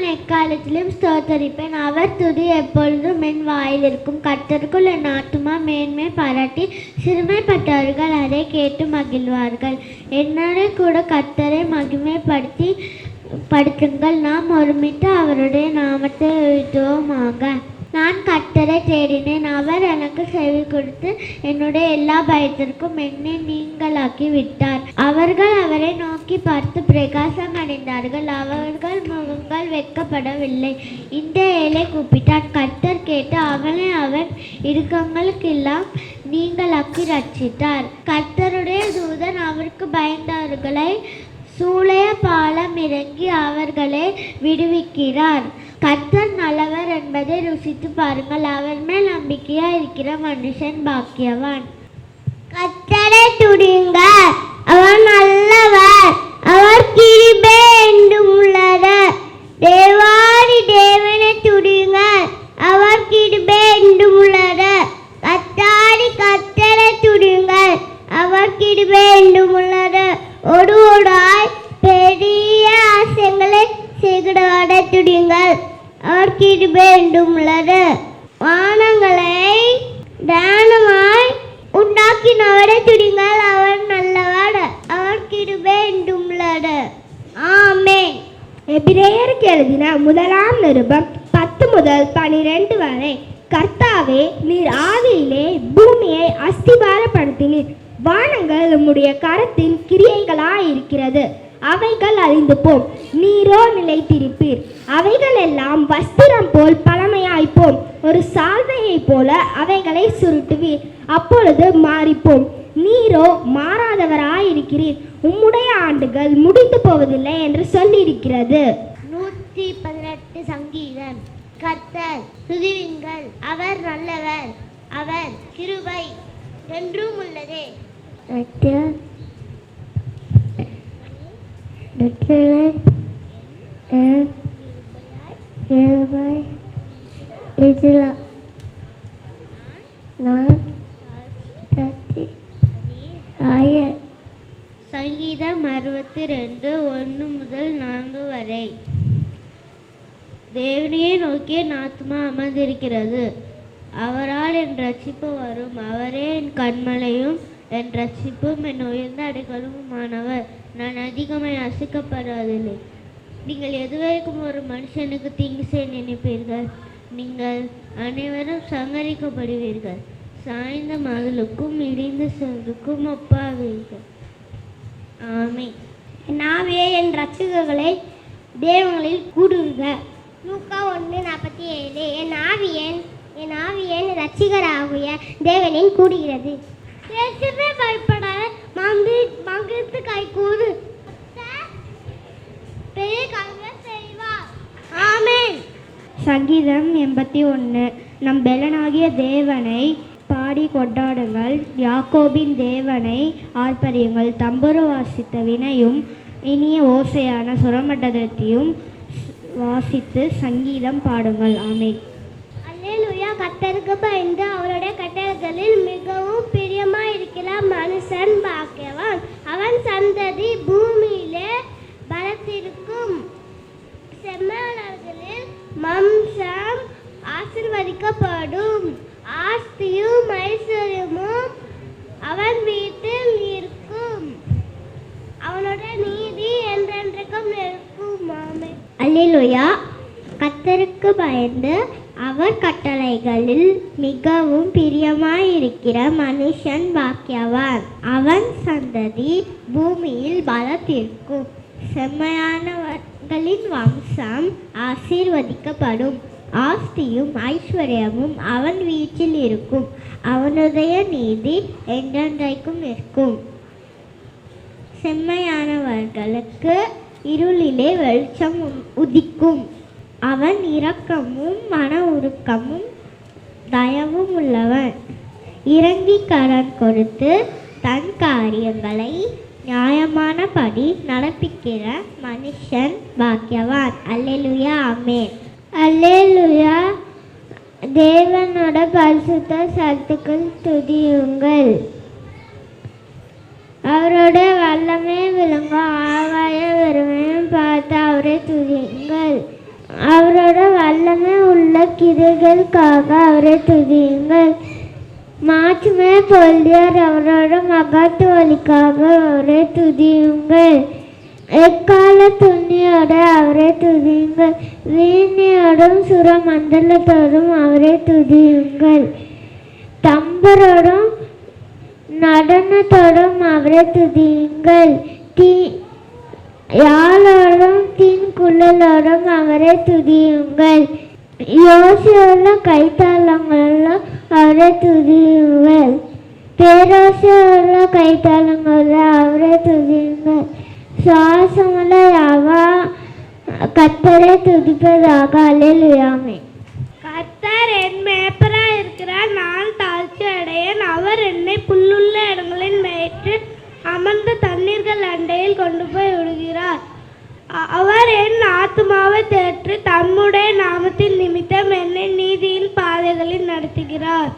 நான் எக்காலத்திலும் ஸ்தோத்தரிப்பேன். அவர் துதி எப்பொழுதும் என் வாயில் இருக்கும். கர்த்தருக்குள் என் ஆத்துமா மேன்மை பாராட்டி சிறுமைப்பட்டவர்கள் அதை கேட்டு மகிழ்வார்கள். என்னோட கூட கர்த்தரை மகிமைப்படுத்தி படுத்துங்கள். நாம் ஒருமித்து அவருடைய நாமத்தை எழுத்துவோமாக நான் கர்த்தரை தேடினேன். அவர் எனக்கு செவி கொடுத்து என்னுடைய எல்லா பயத்திற்கும் என்னை நீங்களாக்கி விட்டார். அவர்கள் அவரை நோக்கி பார்த்து பிரகாசம் அடைந்தார்கள். அவர்கள் முகங்கள் வெட்கப்படவில்லை. இந்த ஏழை கூப்பிட்டான். கர்த்தர் கேட்டு அவனை அவன் இடுக்கங்களுக்கெல்லாம் நீங்களாக்கி ரட்சித்தார். கர்த்தருடைய தூதன் அவருக்கு பயந்தவர்களை சூளைய பாலம் இறங்கி அவர்களை விடுவிக்கிறார். கர்த்தர் நல்லவர் என்பதை ருசித்து பாருங்கள். அவர் மேல் நம்பிக்கையா இருக்கிற மனுஷன் பாக்கியவான். கத்தரை துடிங்க அவர் நல்லவர். அவர் கிருபே என்றும் உள்ளது. தேவாதி தேவனை துடிங்க அவர் கிருபே என்றும் உள்ளது. கத்தாடி கத்தரை துடிங்க அவர் கிருபே என்றும் உள்ளது. துடிங்கள் அவர் கிருபை என்றும் உள்ளது வானங்களை தானமாய் உண்டாக்கினவரை துடிங்கள். அவர் நல்லவர் அவர் கிருபை என்றும் உள்ளது ஆமே எபிரேயருக்கு எழுதின முதலாம் நிருபம் பத்து முதல் பனிரெண்டு வரை கர்த்தாவே நீர் ஆவியிலே பூமியை அஸ்திபாரப்படுத்தினீர். வானங்கள் உம்முடைய கரத்தின் கிரியைகளாயிருக்கிறது. அவைகள் அழிந்து போம் நீரோ நிலைத்திருப்பீர். அவைகள் எல்லாம் வஸ்திரம் போல் பழமையாய்ப்போம். ஒரு சால்வையைப் போல அவைகளை சுருட்டுவீர். அப்பொழுது மாறிப்போம். நீரோ மாறாதவராயிருக்கிறீர். உம்முடைய ஆண்டுகள் முடிந்து போவதில்லை என்று சொல்லியிருக்கிறது. நூற்றி பதினெட்டு சங்கீதம். கர்த்தர் துதிவிங்கள் அவர் நல்லவர். அவர் கிருபை என்றும் உள்ளதே. சங்கீதம் அறுபத்தி ரெண்டு ஒன்று முதல் நான்கு வரை தேவனையே நோக்கி என் ஆத்மா அமர்ந்திருக்கிறது அவரால் என் ரட்சிப்பு வரும் அவரே என் கண்மலையும் என் ரட்சிப்பும் என் உயர்ந்த அடைக்கலமுமானவர் நான் அதிகமாய் அசைக்கப்படுவதில்லை நீங்கள் எதுவரைக்கும் ஒரு மனுஷனுக்கு தீங்கு செய்ய நினைப்பீர்கள்? நீங்கள் அனைவரும் சங்கரிக்கப்படுவீர்கள். சாய்ந்த மகளுக்கும் இடிந்த செல்லுக்கும் ஒப்பாவீர்கள். ஆமென். நாவே என் ரட்சகர்களை தேவங்களில் கூடுக. லூக்கா ஒன்று நாற்பத்தி ஏழு என் ஆவியன் என் ஆவியன் ரட்சிகராகிய தேவனின் கூடுகிறது. பயப்படாத மங்கு சங்கீதம் எண்பத்தி ஒன்று நம் பெலனாகிய தேவனை பாடி கொண்டாடுங்கள். யாக்கோபின் தேவனை ஆர்ப்பரியுங்கள். தம்புரு வாசித்த வினையும் இனிய ஓசையான சுரமண்டலத்தையும் வாசித்து சங்கீதம் பாடுங்கள். ஆமென். அல்லேலூயா. கத்தருக்கு பயந்து அவருடைய கட்டளைகளில் மிகவும் பிரியமாக இருக்கிற மனுஷன் பாக்கியவான் அவன் சந்ததி பூமியிலே பலத்திருக்கும் செம்மாளர்களில் மம்சம் ஆசிர்வதிக்கப்படும் ஆஸ்தியும் ஐஸ்வர்யமும் அவன் வீட்டில் இருக்கும். அவனுடைய நீதி என்றென்றைக்கும் இருக்கும் மாமே அல்லேலூயா. கத்தருக்கு பயந்து அவர் கட்டளைகளில் மிகவும் பிரியமாயிருக்கிற மனுஷன் பாக்கியவான். அவன் சந்ததி பூமியில் பலத்திற்கும். செம்மையானவர்களின் வம்சம் ஆசீர்வதிக்கப்படும். ஆஸ்தியும் ஐஸ்வர்யமும் அவன் வீட்டில் இருக்கும். அவனுடைய நீதி என்றென்றைக்கும் இருக்கும். செம்மையானவர்களுக்கு இருளிலே வெளிச்சம் உதிக்கும். அவன் இரக்கமும் மன உருக்கமும் தயவும் உள்ளவன். இறங்கி கடன் கொடுத்து தன் காரியங்களை நியாயமானபடி நடப்பிக்கிற மனுஷன் பாக்கியவான். அல்லேலூயா அமேன் அல்லேலுயா. தேவனோட பரிசுத்த சத்துக்கள் துதியுங்கள். அவரோட வல்லமே விளங்க ஆவாய வெறுமையும் பார்த்து அவரை துதியுங்கள். அவரோட வல்லமே உள்ள கிரைகளுக்காக அவரை துதியுங்கள். மாற்றுமே பொல்லியார் அவரோட மகத்துவலிக்காக அவரை துதியுங்கள். எக்கால துணியோட அவரை துதியுங்கள். வீணையோடும் சுரமண்டலத்தோடும் அவரை துதியுங்கள். தம்பரோடும் நடனத்தோடும் அவரை துதியுங்கள். தீ யாழோடும் தீன் குழலோடும் அவரை துதியுங்கள். யோசியோட கைத்தாளங்களும் அவரை துதியுங்கள். பேரோசியோட கைத்தாளங்களில் அவரை துதியுங்கள். சுவாசமுள்ள யாவா கத்தரை துதிப்பதாக அலையிலுயாமே கர்த்தர் என் மேப்பராக இருக்கிறார் நான் தாழ்ச்சி அடையேன் அவர் என்னை புல்லுள்ள இடங்களில் மேய்த்து அமர்ந்த தண்ணீர்கள் அண்டையில் கொண்டு போய் விடுகிறார் அவர் என் ஆத்மாவை தேற்றி தம்முடைய நாமத்தின் நிமித்தம் என்னை நீதியின் பாதைகளில் நடத்துகிறார்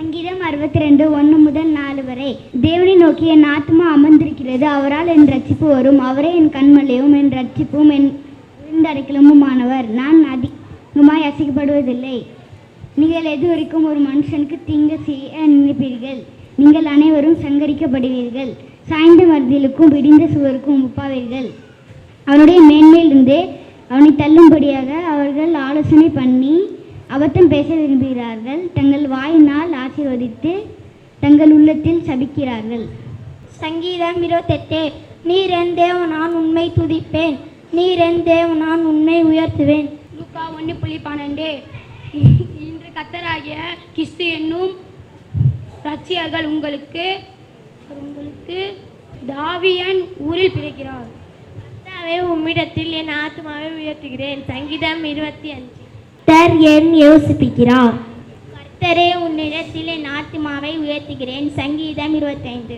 சங்கீதம் அறுபத்தி ரெண்டு ஒன்று முதல் நாலு வரை. தேவனை நோக்கி என் ஆத்மா அமர்ந்திருக்கிறது. அவரால் என் ரட்சிப்பு வரும். அவரே என் கண்மலையும் என் ரட்சிப்பும் என் விருந்தடைக்கலமுமானவர் நான் அதிகமாய் அசைக்கப்படுவதில்லை. நீங்கள் எதுவரைக்கும் ஒரு மனுஷனுக்கு தீங்கு செய்ய நினைப்பீர்கள். நீங்கள் அனைவரும் சங்கரிக்கப்படுவீர்கள். சாய்ந்த மருதிலுக்கும் விடிந்த சுவருக்கும் ஒப்பாவீர்கள். அவனுடைய மேன்மையிலிருந்து அவனை தள்ளும்படியாக அவர்கள் ஆலோசனை பண்ணி அபத்தம் பேச விரும்புகிறார்கள். தங்கள் வாயினால் ஆசீர்வதித்து தங்கள் உள்ளத்தில் சபிக்கிறார்கள். சங்கீதம் இருபத்தெட்டு நீர் என் தேவன் நான் உண்மை துதிப்பேன். நீர் என் தேவன் நான் உண்மை உயர்த்துவேன். லூக்கா ஒன்று புள்ளி பன்னெண்டு. இன்று கத்தராகிய கிறிஸ்து என்னும் ரட்சியர்கள் உங்களுக்கு உங்களுக்கு தாவியன் ஊரில் பிறக்கிறார். கர்த்தாவே உம்மிடத்தில் என் ஆத்மாவை உயர்த்துகிறேன். சங்கீதம் இருபத்தி அஞ்சு. கர்த்தர் என் யோசிப்பிக்கிறார். கர்த்தரே உன்னிடத்தில் என் ஆத்மாவை உயர்த்துகிறேன். சங்கீதம் இருபத்தைந்து.